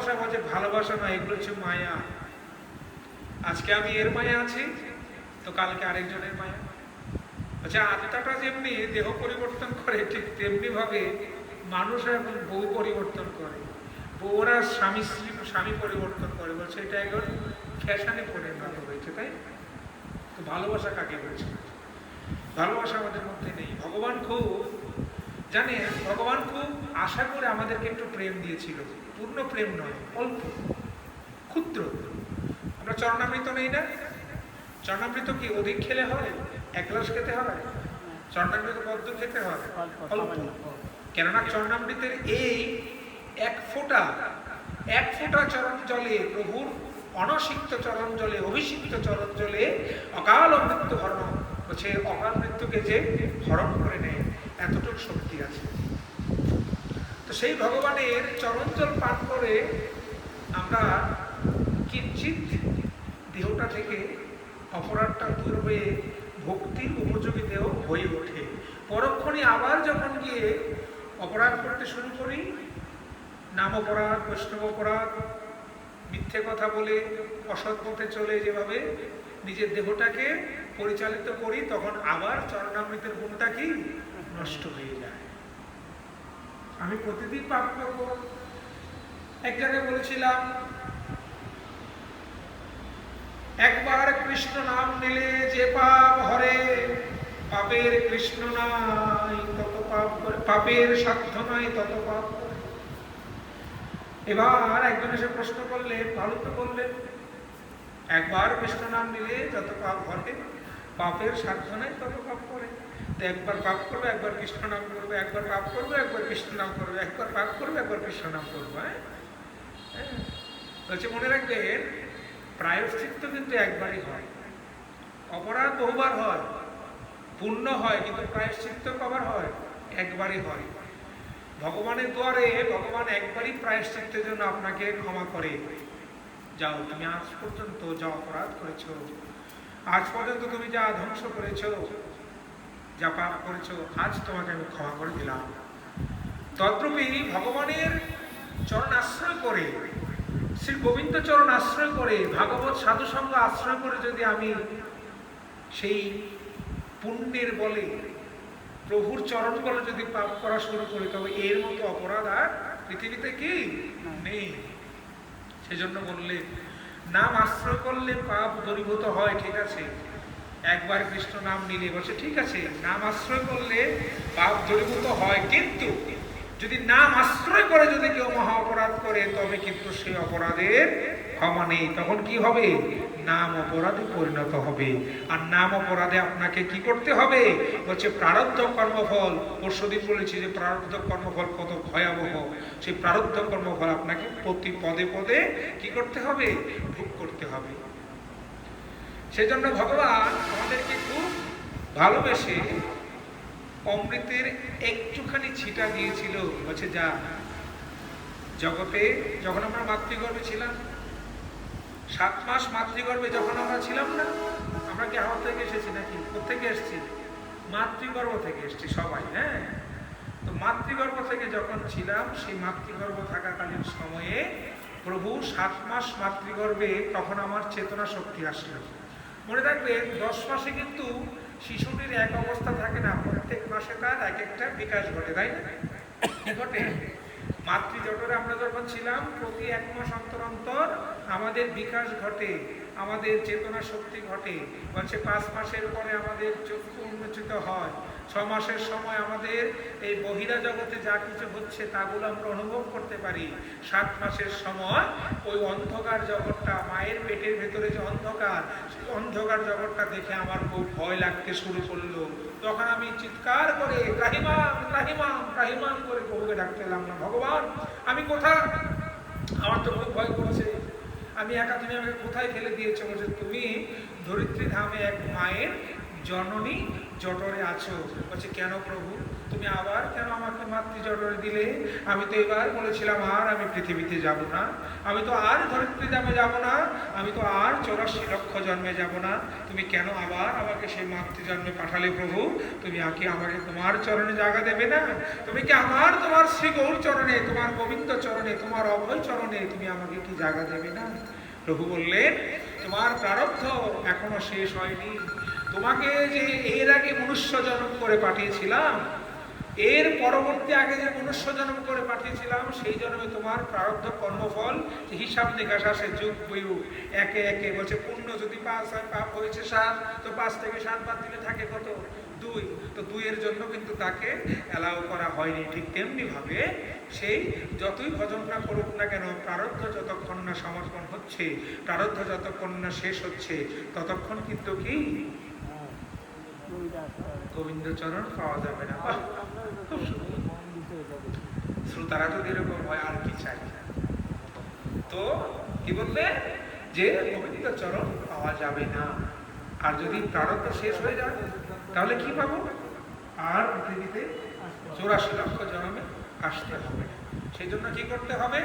ভালোবাসা বলছে, ভালোবাসা না এগুলো হচ্ছে মায়া। আজকে আমি এর মায়া আছি, তো কালকে আরেকজনের মায়া। আচ্ছা আত্মাটা যেমনি দেহ পরিবর্তন করে, ঠিক তেমনি ভাবে মানুষও এখন বউ পরিবর্তন করে। বউরা স্বামী স্ত্রী, স্বামী পরিবর্তন করে। বলছে, এটা এখন ফ্যাশনে পরিণত হয়েছে, তাই? তো ভালোবাসা কাকে বলছে? ভালোবাসা আমাদের মধ্যে নেই। ভগবান খুব জানেন ভগবান খুব আশা করে আমাদেরকে একটু প্রেম দিয়েছিল। পূর্ণ প্রেম নয় অল্প ক্ষুদ্র। আমরা চরণামৃত নেই না? চরণামৃত কি অধিক খেলে হয়? এক গ্লাস খেতে হয়? চরণামৃত পদ্ম খেতে হয়? অল্প। কেননা চরণামৃতের এই এক ফোঁটা এক ফোঁটা চরণ জলে প্রভুর অনসিক্ত চরণ জলে অভিষিক্ত চরণ জলে অকাল মৃত্যু হরণ হচ্ছে অকাল মৃত্যুকে যে হরণ করে নেয় এতটুকু শক্তি আছে। তো সেই ভগবানের চরণ জল পান করে আমরা কিঞ্চিত দেহটা থেকে অপরাধটা দূর হয়ে ভক্তির উপযোগী দেহ হয়ে ওঠে। পরক্ষণে আবার যখন গিয়ে অপরাধ করতে শুরু করি নাম অপরাধ বৈষ্ণব অপরাধ মিথ্যে কথা বলে, অসৎ পথে চলে যেভাবে নিজের দেহটাকে পরিচালিত করি, তখন আবার চরণামৃতের গুণটা কি? নষ্ট হয়ে যায়। আমি প্রতিদিন পাপ করব। এক জায়গায় বলেছিলাম, একবার কৃষ্ণ নাম নিলে যে পাপ হরে, পাপের কৃষ্ণ নাই তত পাপ করে, পাপের সাধ্য নাই তত পাপ এবার একজন এসে প্রশ্ন করলে ভালো তো বললেন, একবার কৃষ্ণ নাম নিলে যত পাপ ঘটে পাপের সাধ্য নাই তত পাপ করে। তো একবার পাপ করবে একবার কৃষ্ণ নাম করবে, একবার পাপ করবে একবার কৃষ্ণ নাম করবে, একবার পাপ করবে একবার কৃষ্ণ নাম করবে হ্যাঁ? হ্যাঁ। বলছে, মনে রাখবেন, প্রায়শ্চিত্ত কিন্তু একবারই হয়। অপরাধ বহুবার হয়, পূর্ণ হয়, কিন্তু প্রায়শ্চিত্ত কবার হয়, একবারই হয়। ভগবানের দুয়ারে ভগবান একবারই প্রায়শ্চিত্তের জন্য আপনাকে ক্ষমা করে যাও। তুমি আজ পর্যন্ত যা অপরাধ করেছ আজ পর্যন্ত তুমি যা ধ্বংস করেছ, যা পাপ করেছ, আজ তোমাকে আমি ক্ষমা করে দিলাম। তদ্রূপী ভগবানের চরণ আশ্রয় করে, শ্রী গোবিন্দ চরণ আশ্রয় করে, ভাগবত সাধু সঙ্গ আশ্রয় করে যদি আমি সেই পুণ্যের বলে, প্রভুর চরণ বলে যদি পাপ করা শুরু করি, তবে এর মতো অপরাধ আর পৃথিবীতে কি নেই। সেজন্য বললে নাম আশ্রয় করলে পাপ দূরীভূত হয়, ঠিক আছে। একবার কৃষ্ণ নাম নিলে বসে ঠিক আছে, নাম আশ্রয় করলে পাপ দূরীভূত হয়, কিন্তু যদি নাম আশ্রয় করে যদি কেউ মহা অপরাধ করে, তবে কিন্তু সেই অপরাধের ক্ষমা নেই তখন কি হবে? নাম অপরাধে পরিণত হবে। আর নাম অপরাধে আপনাকে কি করতে হবে? বলছে, প্রারব্ধ কর্মফল। পরশুদিন বলেছি যে, প্রারব্ধ কর্মফল কত ভয়াবহ। সেই প্রারব্ধ কর্মফল আপনাকে প্রতি পদে পদে কি করতে হবে? ভোগ করতে হবে। সেজন্য ভগবান আমাদেরকে খুব ভালোবেসে অমৃতের একটুখানি ছিটা দিয়েছিল। বলছে, যা, জগতে যখন আমরা মাতৃগর্ভে ছিলাম সাত মাস মাতৃগর্ভে যখন আমরা ছিলাম না, আমরা কি হাওয়া থেকে এসেছি নাকি? কোথেকে এসেছি? মাতৃগর্ভ থেকে এসেছি সবাই হ্যাঁ? তো মাতৃগর্ভ থেকে যখন ছিলাম, সেই মাতৃগর্ভ থাকাকালীন সময়ে প্রভু সাত মাস মাতৃগর্ভে তখন আমার চেতনা শক্তি আসলো। মনে রাখবেন দশ মাসে কিন্তু শিশুটির এক অবস্থা থাকে না, প্রত্যেক মাসে তার এক একটা বিকাশ ঘটে, তাই না? ঘটে? মাতৃজঠরে আমরা যখন ছিলাম প্রতি এক মাস অন্তর অন্তর আমাদের বিকাশ ঘটে। আমাদের চেতনা শক্তি ঘটে। বলছে, পাঁচ মাসের পরে আমাদের চক্ষু উন্মোচিত হয়। ছ মাসের সময় আমাদের এই বহিরা জগতে যা কিছু হচ্ছে, তাগুলো আমরা অনুভব করতে পারি। সাত মাসের সময় ওই অন্ধকার জগৎটা, মায়ের পেটের ভেতরে যে অন্ধকার, সেই অন্ধকার জগৎটা দেখে আমার খুব ভয় লাগতে শুরু করল। তখন আমি চিৎকার করে রাহিমাম রাহিমাম রাহিমাম করে প্রভুকে ডাকতে লাগলাম, ভগবান, আমি কোথায় আমার তো খুব ভয় করছে আমি একা, তুমি আমাকে কোথায় ফেলে দিয়েছ? বলছে, তুমি ধরিত্রী ধামে এক মায়ের জননী জটরে আছো। বলছে, কেন প্রভু? তুমি আবার কেন আমাকে মাতৃ জটরে দিলে? আমি তো এবার বলেছিলাম, আর আমি পৃথিবীতে যাব না। আমি তো আর ধরিত্রী দামে যাব না। আমি তো আর চৌরাশি লক্ষ জন্মে যাব না। তুমি কেন আবার আমাকে সেই মাতৃ জন্মে পাঠালে প্রভু? তুমি আগে আমাকে তোমার চরণে জায়গা দেবে না? তুমি কি আমার তোমার শ্রী গৌর চরণে, তোমার গোবিন্দ চরণে, তোমার অভয় চরণে তুমি আমাকে কি জায়গা দেবে না? প্রভু বললেন, তোমার প্রারব্ধ এখনও শেষ হয়নি। তোমাকে যে এর আগে মনুষ্য জন্ম করে পাঠিয়েছিলাম, এর পরবর্তী আগে যে মনুষ্য জন্ম করে পাঠিয়েছিলাম, সেই জন্মে তোমার প্রারব্ধ কর্মফল হিসাব নিকাশ আসে যুগ বয়ু একে একে বলছে, পুণ্য যদি পাঁচ হয়, পাপ হয়েছে সাত, তো পাঁচ থেকে সাত বাদ দিলে থাকে কত? দুই। তো দুইয়ের জন্য কিন্তু তাকে অ্যালাউ করা হয়নি। ঠিক তেমনি ভাবে সেই যতই ভজন না করুক না কেন, প্রারব্ধ যতক্ষণ না সমর্পণ হচ্ছে, প্রারব্ধ যতক্ষণ না শেষ হচ্ছে, ততক্ষণ কিন্তু কি? গোবিন্দচরণ পাওয়া যাবে না। শ্রোতারা যদি এরকম হয়, আর কি চাই? তো কি বললে? যে গোবিন্দ চরণ পাওয়া যাবে না। আর যদি প্রারব্ধ শেষ হয়ে যায়, তাহলে কি পাবো? আর পৃথিবীতে চৌরাশি লক্ষ জন্মে আসতে হবে। সেই জন্য কি করতে হবে?